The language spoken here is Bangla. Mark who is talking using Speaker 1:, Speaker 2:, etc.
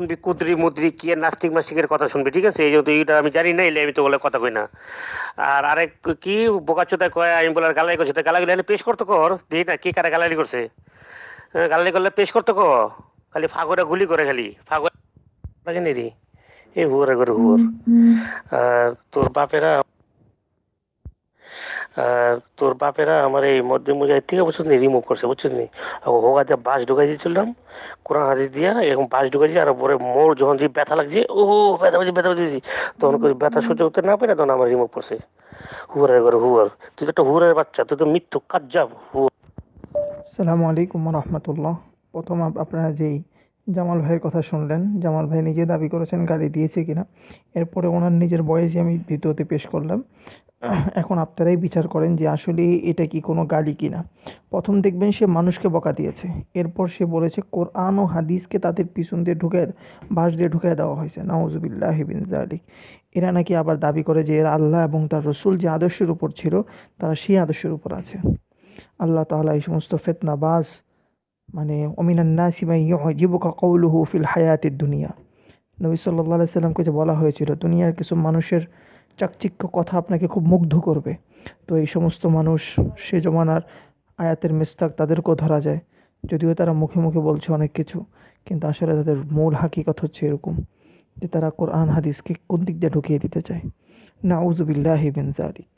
Speaker 1: শুনবি কুদরি মুদ্রি কি নাস্তিক মাস্তিকের কথা শুনবি ঠিক আছে? এই যেহেতু এইটা আমি জানি না এলে আমি তো বলে কথা কই না। আর আরেক কি বোকাচোদা কয় আমি বলার গালাই করছে তো গালাগুলি এনে পেশ করতে কর দেখি না কি কারা গালালি করছে? হ্যাঁ, গালালি করলে পেশ করতে কর খালি ফাগরে গুলি করে খালি ফাগরে রে? এই হুয়ারে করে হুয়ার। আর তোর বাপেরা তোর বাপেরা আমার এই মধ্যে মুজাহিদ থেকে বুঝছিস নি? রিমুভ করছে, বুঝছিস নি? হোগাতে বাস ঢুকাই দিয়েছিলাম, কোরআন হাদিস দিয়া এরকম বাস ঢুকাইছি আর পরে মোর যখন যে ব্যথা লাগছে ও ব্যথা পাচ্ছি ব্যথা পাচ্ছি তখন ব্যথা সহ্য করতে না পারে তখন আমার রিমুভ করছে। হুয়ারে করে হুয়ার। তুই তো একটা হুয়ারের বাচ্চা, তুই তো মৃত্যু কাজ যাব
Speaker 2: সালামু আলাইকুম রহমতুল্লাহ। প্রথম আপনারা যেই জামাল ভাইয়ের কথা শুনলেন। জামাল ভাই নিজে দাবি করেছেন গালি দিয়েছে কিনা। এরপরে ওনার নিজের বয়সই আমি ভিডিওতে পেশ করলাম। এখন আপনারাই বিচার করেন যে আসলে এটা কি কোনো গালি কিনা। প্রথম দেখবেন সে মানুষকে বকা দিয়েছে। এরপর সে বলেছে, কোরআন ও হাদিসকে তাদের পিছন দিয়ে ঢুকে বাঁশ দিয়ে ঢুকে দেওয়া হয়েছে। নাউজুবিল্লাহ বিন জালিক এরা নাকি আবার দাবি করে যে এরা আল্লাহ এবং তার রসুল যে আদর্শের উপর ছিল, তারা সেই আদর্শের উপর আছে। আল্লাহ তাআলা এই সমস্ত ফেতনাবাজ মানে অমিনান নাসি মাই ইউজিবুকা কওলুহু ফিল হায়াতিদ দুনিয়া। নবী আলাইহি সাল্লামকে যে বলা হয়েছিল, দুনিয়ার কিছু মানুষের চাকচিক্য কথা আপনাকে খুব মুগ্ধ করবে। তো এই সমস্ত মানুষ, সে জমানার আয়াতের মিস্তাক তাদেরকেও ধরা যায়। যদিও তারা মুখে মুখে বলছে অনেক কিছু, কিন্তু আসলে তাদের মূল হাকিকত হচ্ছে এরকম যে তারা কোরআন, হাদিসকে কোন দিক দিয়ে ঢুকিয়ে দিতে চায়। নাউজুবিল্লাহি বিন জালিক